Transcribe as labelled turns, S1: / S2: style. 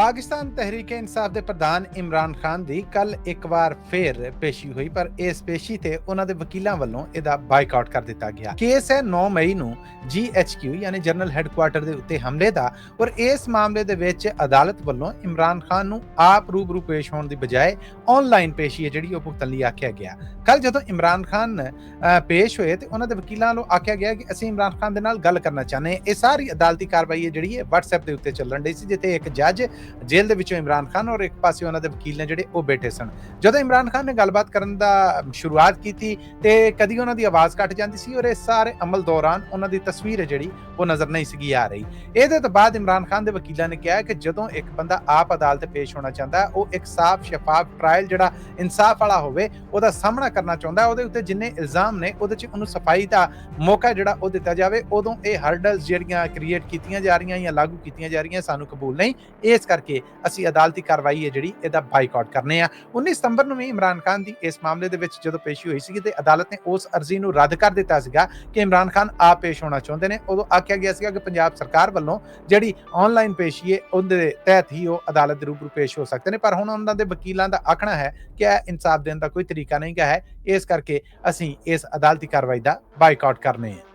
S1: ਪਾਕਿਸਤਾਨ ਤਹਿਰੀਕ ਇਨਸਾਫ ਦੇ ਪ੍ਰਧਾਨ ਇਮਰਾਨ ਖਾਨ ਦੀ ਕੱਲ ਇੱਕ ਵਾਰ ਫੇਰ ਪੇਸ਼ੀ ਹੋਈ, ਪਰ ਇਸ ਪੇਸ਼ੀ ਤੇ ਉਹਨਾਂ ਦੇ ਵਕੀਲਾਂ ਵੱਲੋਂ ਇਹਦਾ ਬਾਈਕਾਟ ਕਰ ਦਿੱਤਾ ਗਿਆ। ਕੇਸ ਹੈ 9 ਮਈ ਨੂੰ GHQ ਯਾਨੀ ਜਨਰਲ ਹੈੱਡਕੁਆਰਟਰ ਦੇ ਉੱਤੇ ਹਮਲੇ ਦਾ, ਔਰ ਇਸ ਮਾਮਲੇ ਦੇ ਵਿੱਚ ਅਦਾਲਤ ਵੱਲੋਂ ਇਮਰਾਨ ਖਾਨ ਨੂੰ ਆਪ ਰੂਬਰੂ ਪੇਸ਼ ਹੋਣ ਦੀ ਬਜਾਏ ਆਨਲਾਈਨ ਪੇਸ਼ੀ ਹੈ ਜਿਹੜੀ ਉਹ ਭੁਗਤਣ ਲਈ ਆਖਿਆ ਗਿਆ। ਕੱਲ ਜਦੋਂ ਇਮਰਾਨ ਖਾਨ ਪੇਸ਼ ਹੋਏ ਤੇ ਉਹਨਾਂ ਦੇ ਵਕੀਲਾਂ ਵੱਲੋਂ ਆਖਿਆ ਗਿਆ ਕਿ ਅਸੀਂ ਇਮਰਾਨ ਖਾਨ ਦੇ ਨਾਲ ਗੱਲ ਕਰਨਾ ਚਾਹੁੰਦੇ ਹਾਂ। ਇਹ ਸਾਰੀ ਅਦਾਲਤੀ ਕਾਰਵਾਈ ਹੈ ਜਿਹੜੀ ਹੈ WhatsApp ਦੇ ਉੱਤੇ ਚੱਲਣ ਡਈ ਸੀ, ਜਿੱਥੇ ਇੱਕ ਜੱਜ ਜੇਲ੍ਹ ਦੇ ਵਿੱਚੋਂ ਇਮਰਾਨ ਖਾਨ ਔਰ ਇੱਕ ਪਾਸੇ ਉਹਨਾਂ ਦੇ ਵਕੀਲ ਨੇ ਜਿਹੜੇ ਉਹ ਬੈਠੇ ਸਨ। ਜਦੋਂ ਇਮਰਾਨ ਖਾਨ ਨੇ ਗੱਲਬਾਤ ਕਰਨ ਦਾ ਸ਼ੁਰੂਆਤ ਕੀਤੀ ਤੇ ਕਦੀ ਉਹਨਾਂ ਦੀ ਆਵਾਜ਼ ਕੱਟ ਜਾਂਦੀ ਸੀ ਔਰ ਇਹ ਸਾਰੇ ਅਮਲ ਦੌਰਾਨ ਉਹਨਾਂ ਦੀ ਤਸਵੀਰ ਹੈ ਜਿਹੜੀ ਉਹ ਨਜ਼ਰ ਨਹੀਂ ਸੀਗੀ ਆ ਰਹੀ। ਇਹਦੇ ਤੋਂ ਬਾਅਦ ਇਮਰਾਨ ਖਾਨ ਦੇ ਵਕੀਲਾਂ ਨੇ ਕਿਹਾ ਕਿ ਜਦੋਂ ਇੱਕ ਬੰਦਾ ਆਪ ਅਦਾਲਤ ਪੇਸ਼ ਹੋਣਾ ਚਾਹੁੰਦਾ ਉਹ ਇੱਕ ਸਾਫ਼ ਸ਼ਫਾਫ ਟ੍ਰਾਇਲ ਜਿਹੜਾ ਇਨਸਾਫ ਵਾਲਾ ਹੋਵੇ, ਉਹਦਾ ਸਾਹਮਣਾ ਕਰਨਾ ਚਾਹੁੰਦਾ ਉਹਦੇ ਉੱਤੇ ਜਿੰਨੇ ਇਲਜ਼ਾਮ ਨੇ ਉਹਦੇ 'ਚ ਉਹਨੂੰ ਸਫ਼ਾਈ ਦਾ ਮੌਕਾ ਜਿਹੜਾ ਉਹ ਦਿੱਤਾ ਜਾਵੇ, ਉਦੋਂ ਇਹ ਹਰਡਲਸ ਜਿਹੜੀਆਂ ਕ੍ਰੀਏਟ ਕੀਤੀਆਂ ਜਾ ਰਹੀਆਂ ਜਾਂ ਲਾਗੂ ਕੀਤੀਆਂ ਜਾ ਰਹੀਆਂ ਸਾਨੂੰ ਕਬੂਲ ਨਹੀਂ, ਇਸ ਕਰਕੇ ਅਸੀਂ ਅਦਾਲਤੀ ਕਾਰਵਾਈ ਹੈ ਜਿਹੜੀ ਇਹਦਾ ਬਾਈਕਾਟ ਕਰਨੇ ਆ। 19 ਸਤੰਬਰ ਨੂੰ ਵੀ ਇਮਰਾਨ ਖਾਨ ਦੀ ਇਸ ਮਾਮਲੇ ਦੇ ਵਿੱਚ ਜਦੋਂ ਪੇਸ਼ੀ ਹੋਈ ਸੀ ਤੇ ਅਦਾਲਤ ਨੇ ਉਸ ਅਰਜ਼ੀ ਨੂੰ ਰੱਦ ਕਰ ਦਿੱਤਾ ਸੀਗਾ ਕਿ ਇਮਰਾਨ ਖਾਨ ਆਪ ਪੇਸ਼ ਹੋਣਾ ਚਾਹੁੰਦੇ ਨੇ। ਉਦੋਂ ਆਖਿਆ ਗਿਆ ਸੀਗਾ ਕਿ ਪੰਜਾਬ ਸਰਕਾਰ ਵੱਲੋਂ ਜਿਹੜੀ ਆਨਲਾਈਨ ਪੇਸ਼ੀ ਹੈ, ਉਹਦੇ ਤਹਿਤ ਹੀ ਉਹ ਅਦਾਲਤ ਦੇ ਰੂਬਰੂ ਪੇਸ਼ ਹੋ ਸਕਦੇ ਨੇ। ਪਰ ਹੁਣ ਉਹਨਾਂ ਦੇ ਵਕੀਲਾਂ ਦਾ ਆਖਣਾ ਹੈ ਕਿ ਇਹ ਇਨਸਾਫ ਦੇਣ ਦਾ ਕੋਈ ਤਰੀਕਾ ਨਹੀਂ ਗਾ ਹੈ। ਇਸ ਕਰਕੇ ਅਸੀਂ ਇਸ ਅਦਾਲਤੀ ਕਾਰਵਾਈ ਦਾ ਬਾਈਕਾਟ ਕਰਨੇ ਆ।